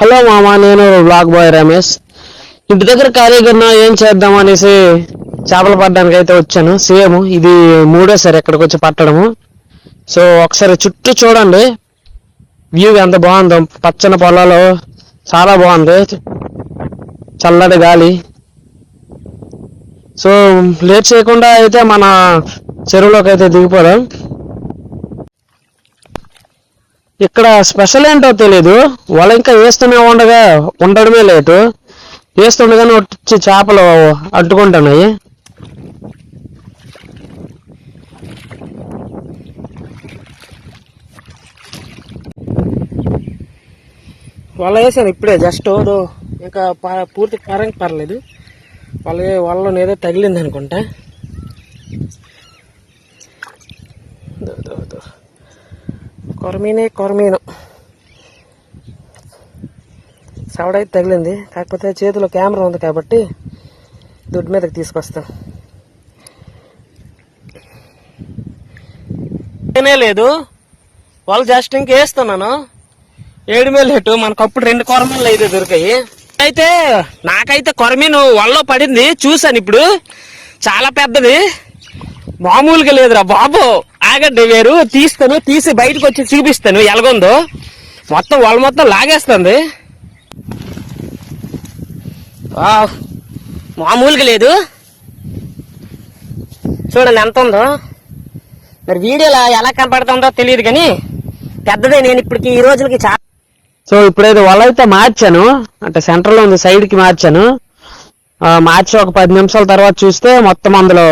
Hello మామ నేను black bye Ramesh ఇంటి దగ్గర ఖాళీగా కన్నా ఏం చేద్దాం అనేసి చేపలు పడడానికి అయితే వచ్చాను. సేమ్ ఇది మూడోసారి ఇక్కడికి వచ్చి పట్టడము. సో ఒకసారి చుట్టూ చూడండి. వ్యూ ఎంత బాగుందో. పచ్చని పొలాలు చాలా బాగుంది. చల్లటి గాలి. సో లేట్ చేయకుండా అయితే మన చెరువులోకి అయితే దిగిపోదాం. ఇక్కడ స్పెషల్ ఏంటో తెలీదు. వాళ్ళు ఇంకా వేస్తూనే ఉండగా ఉండడమే లేటు. వేస్తుండగానే వచ్చి చేపలు అడ్డుకుంటున్నాయి వల వేసాను ఇప్పుడే జస్ట్ ఇంకా ప- పూర్తి కరెంట్ పర్లేదు. వాళ్ళ వాళ్ళని ఏదో తగిలింది అనుకుంటా దో, దో, దో. కొరమీనే కొరమీను. సవడైతే తగిలింది. కాకపోతే చేతిలో కెమెరా ఉంది కాబట్టి దొడ్డు మీదకి తీసుకొస్తాను ఏనే లేదు. వాళ్ళు జస్ట్ ఇంకేస్తున్నాను ఏడు మేలేటు మనకు అప్పుడు రెండు కొరమీన్లు అయితే దొరికాయి. అయితే నాకైతే కొరమీను వల్ల పడింది. చూసాను ఇప్పుడు. చాలా పెద్దది. మామూలుగా లేదురా బాబు. ఆగండి వేరు తీస్తాను తీసి బయటకు వచ్చి చూపిస్తాను. ఎలాగుందో? మొత్తం వాళ్ళు మొత్తం లాగేస్తుంది. మామూలుగా లేదు. చూడండి ఎంత ఉందో. మరి వీడియోలో ఎలా కనపడుతుందో తెలియదు కానీ పెద్దదే నేను ఇప్పటికి ఈ రోజులకి చాలా సో ఇప్పుడైతే వలైతే మార్చాను. అంటే సెంటర్లో ఉంది సైడ్కి మార్చాను. మార్చి ఒక పది నిమిషాల తర్వాత చూస్తే మొత్తం అందులో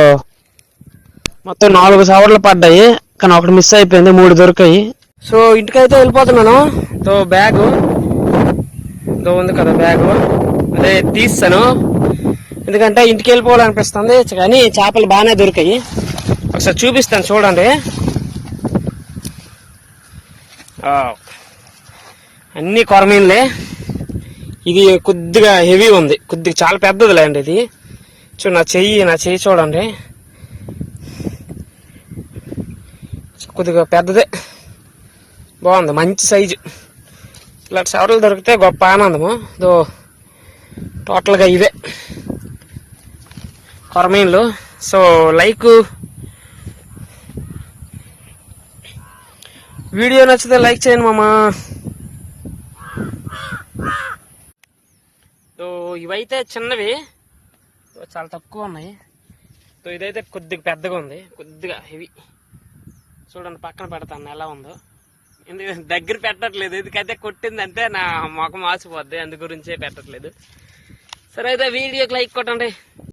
మొత్తం నాలుగు సవర్లు పడ్డాయి కానీ ఒకటి మిస్ అయిపోయింది మూడు దొరికాయి. సో ఇంటికైతే వెళ్ళిపోతున్నాను తో బ్యాగ్. దో ఉంది కదా బ్యాగ్. అదే తీస్తాను. ఎందుకంటే ఇంటికి వెళ్ళిపోవాలనిపిస్తుంది కానీ చేపలు బాగానే దొరికాయి. ఒకసారి చూపిస్తాను చూడండి. అన్ని కొరమీన్లే. ఇది కొద్దిగా హెవీ ఉంది. కొద్దిగా చాలా పెద్దదిలే అండి ఇది. చూ నా చెయ్యి నా చెయ్యి చూడండి. కొద్దిగా పెద్దదే. బాగుంది మంచి సైజు. ఇలాంటి సవరలు దొరికితే గొప్ప ఆనందము. దో టోటల్గా ఇవే కొరమీన్లు. So like. వీడియో నచ్చితే లైక్ చేయండి మామా. సో ఇవైతే చిన్నవి. చాలా తక్కువ ఉన్నాయి. సో ఇదైతే కొద్దిగా పెద్దగా ఉంది. కొద్దిగా హెవీ. చూడండి పక్కన పెడతాను ఎలా ఉందో. ఎందుకు దగ్గర పెట్టట్లేదు ఎందుకంటే కొట్టింది అంటే నా మొఖం ఆసిపోద్ది అందు గురించే పెట్టట్లేదు. సరే అయితే వీడియోకి లైక్ కొట్టండి.